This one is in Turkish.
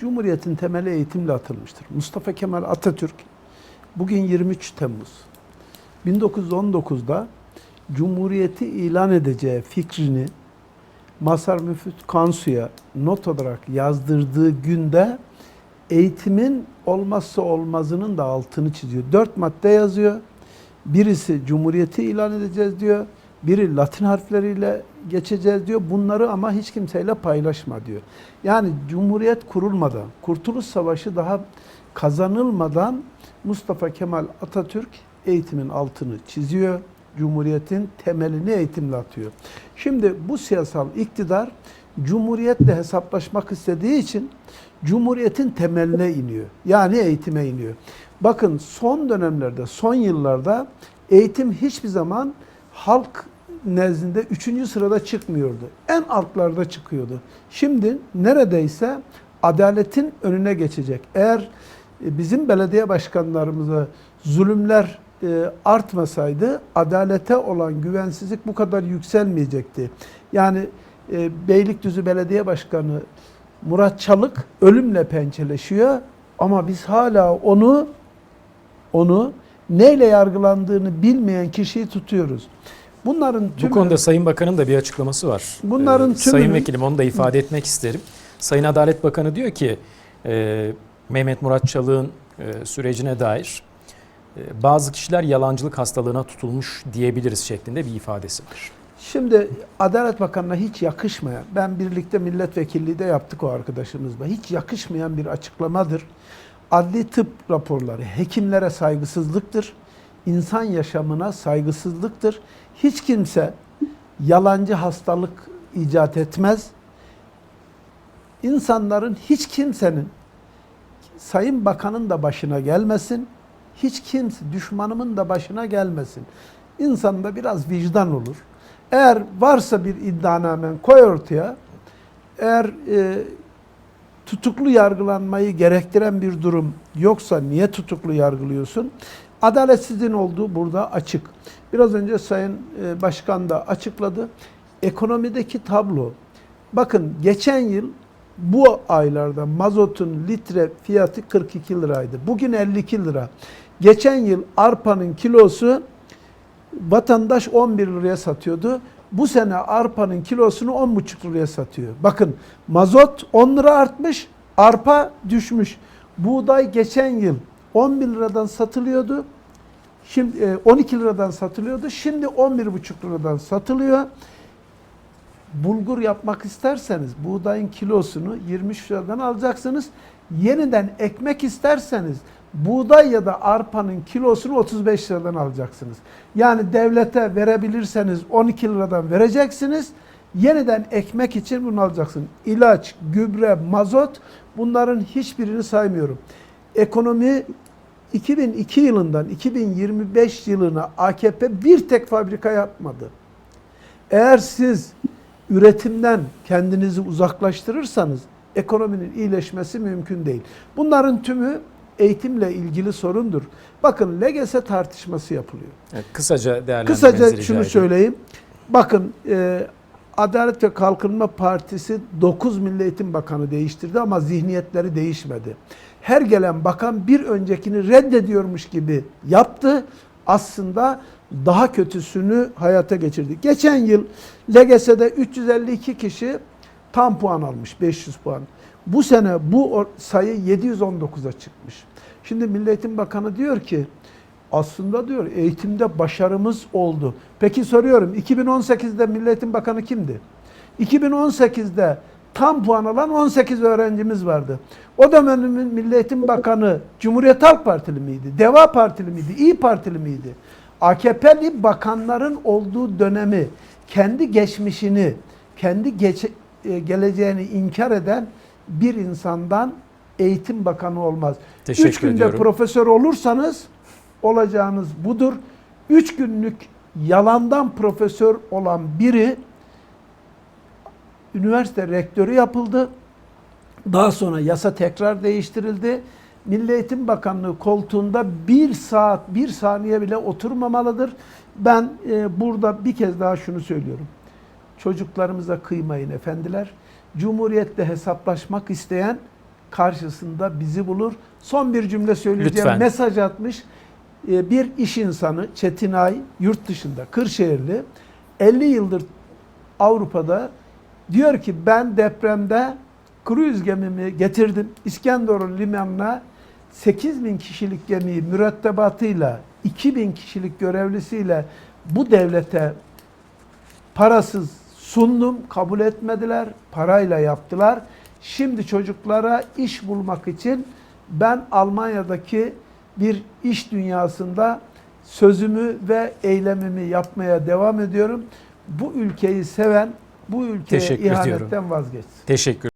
Cumhuriyetin temeli eğitimle atılmıştır. Mustafa Kemal Atatürk bugün 23 Temmuz 1919'da Cumhuriyeti ilan edeceği fikrini Mazhar Müfit Kansu'ya not olarak yazdırdığı günde eğitimin olmazsa olmazının da altını çiziyor. Dört madde yazıyor. Birisi Cumhuriyeti ilan edeceğiz diyor. Biri Latin harfleriyle geçeceğiz diyor. Bunları ama hiç kimseyle paylaşma diyor. Yani Cumhuriyet kurulmadan, Kurtuluş Savaşı daha kazanılmadan Mustafa Kemal Atatürk eğitimin altını çiziyor. Cumhuriyetin temelini eğitimle atıyor. Şimdi bu siyasal iktidar Cumhuriyetle hesaplaşmak istediği için Cumhuriyetin temeline iniyor. Yani eğitime iniyor. Bakın son dönemlerde, son yıllarda eğitim hiçbir zaman halk nezdinde üçüncü sırada çıkmıyordu. En altlarda çıkıyordu. Şimdi neredeyse adaletin önüne geçecek. Eğer e, bizim belediye başkanlarımıza zulümler e, artmasaydı adalete olan güvensizlik bu kadar yükselmeyecekti. Yani e, Beylikdüzü Belediye Başkanı Murat Çalık ölümle pençeleşiyor ama biz hala onu onu neyle yargılandığını bilmeyen kişiyi tutuyoruz. Bunların Bu tümü, konuda Sayın Bakan'ın da bir açıklaması var. Bunların Ee, Sayın Vekilim onu da ifade etmek isterim. Sayın Adalet Bakanı diyor ki e, Mehmet Murat Çalık'ın e, sürecine dair e, bazı kişiler yalancılık hastalığına tutulmuş diyebiliriz şeklinde bir ifadesi var. Şimdi Adalet Bakanı'na hiç yakışmayan, ben birlikte milletvekilliği de yaptık o arkadaşımızla, hiç yakışmayan bir açıklamadır. Adli tıp raporları hekimlere saygısızlıktır, insan yaşamına saygısızlıktır. Hiç kimse yalancı hastalık icat etmez. İnsanların hiç kimsenin Sayın Bakan'ın da başına gelmesin. Hiç kimse düşmanımın da başına gelmesin. İnsanda biraz vicdan olur. Eğer varsa bir iddianamen koy ortaya. Eğer e, tutuklu yargılanmayı gerektiren bir durum yoksa niye tutuklu yargılıyorsun? Adaletsizliğin olduğu burada açık. Biraz önce Sayın e, Başkan da açıkladı. Ekonomideki tablo. Bakın geçen yıl bu aylarda mazotun litre fiyatı 42 liraydı. Bugün 52 lira. Geçen yıl arpanın kilosu vatandaş 11 liraya satıyordu. Bu sene arpanın kilosunu 10,5 liraya satıyor. Bakın mazot 10 lira artmış, arpa düşmüş. Buğday geçen yıl 11 liradan satılıyordu. Şimdi e, 12 liradan satılıyordu. Şimdi 11,5 liradan satılıyor. Bulgur yapmak isterseniz buğdayın kilosunu 23 liradan alacaksınız. Yeniden ekmek isterseniz buğday ya da arpanın kilosunu 35 liradan alacaksınız. Yani devlete verebilirseniz 12 liradan vereceksiniz. Yeniden ekmek için bunu alacaksın. İlaç, gübre, mazot bunların hiçbirini saymıyorum. Ekonomi 2002 yılından 2025 yılına AKP bir tek fabrika yapmadı. Eğer siz üretimden kendinizi uzaklaştırırsanız ekonominin iyileşmesi mümkün değil. Bunların tümü eğitimle ilgili sorundur. Bakın LGS tartışması yapılıyor. Evet, kısaca değerlendirmenizi Kısaca şunu söyleyeyim. Bakın e, Adalet ve Kalkınma Partisi 9 Milli Eğitim Bakanı değiştirdi ama zihniyetleri değişmedi. Her gelen bakan bir öncekini reddediyormuş gibi yaptı. Aslında daha kötüsünü hayata geçirdi. Geçen yıl LGS'de 352 kişi tam puan almış, 500 puan. Bu sene bu sayı 719'a çıkmış. Şimdi Milli Eğitim Bakanı diyor ki aslında diyor eğitimde başarımız oldu. Peki soruyorum 2018'de Milli Eğitim Bakanı kimdi? 2018'de tam puan alan 18 öğrencimiz vardı. O dönemin Milli Eğitim Bakanı Cumhuriyet Halk Partili miydi? Deva Partili miydi? İyi Partili miydi? AKP'li bakanların olduğu dönemi, kendi geçmişini, kendi geç, e, geleceğini inkar eden bir insandan eğitim bakanı olmaz. Teşekkür Üç günde ediyorum. profesör olursanız olacağınız budur. Üç günlük yalandan profesör olan biri üniversite rektörü yapıldı. Daha sonra yasa tekrar değiştirildi. Milli Eğitim Bakanlığı koltuğunda bir saat, bir saniye bile oturmamalıdır. Ben e, burada bir kez daha şunu söylüyorum. Çocuklarımıza kıymayın efendiler. Cumhuriyetle hesaplaşmak isteyen karşısında bizi bulur. Son bir cümle söyleyeceğim. Lütfen. Mesaj atmış bir iş insanı Çetinay yurt dışında Kırşehirli 50 yıldır Avrupa'da diyor ki ben depremde kruz gemimi getirdim. İskenderun limanına 8 bin kişilik gemiyi mürettebatıyla 2000 kişilik görevlisiyle bu devlete parasız sundum, kabul etmediler, parayla yaptılar. Şimdi çocuklara iş bulmak için ben Almanya'daki bir iş dünyasında sözümü ve eylemimi yapmaya devam ediyorum. Bu ülkeyi seven, bu ülkeye Teşekkür ediyorum. ihanetten vazgeçsin. Teşekkür